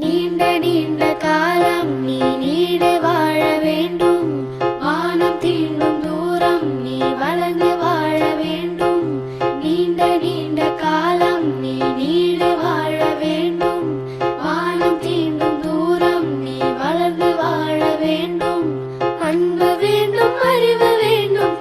நீண்ட நீண்ட காலம் நீ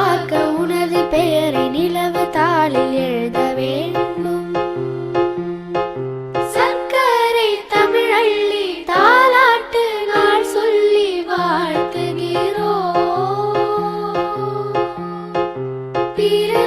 பார்க்க உனது பெயரை நிலவு தாளில் எழுத வேண்டும். சர்க்கரை தமிழள்ளி தாலாட்டு நாள் சொல்லி வாழ்த்துகிறோம். பிறந்த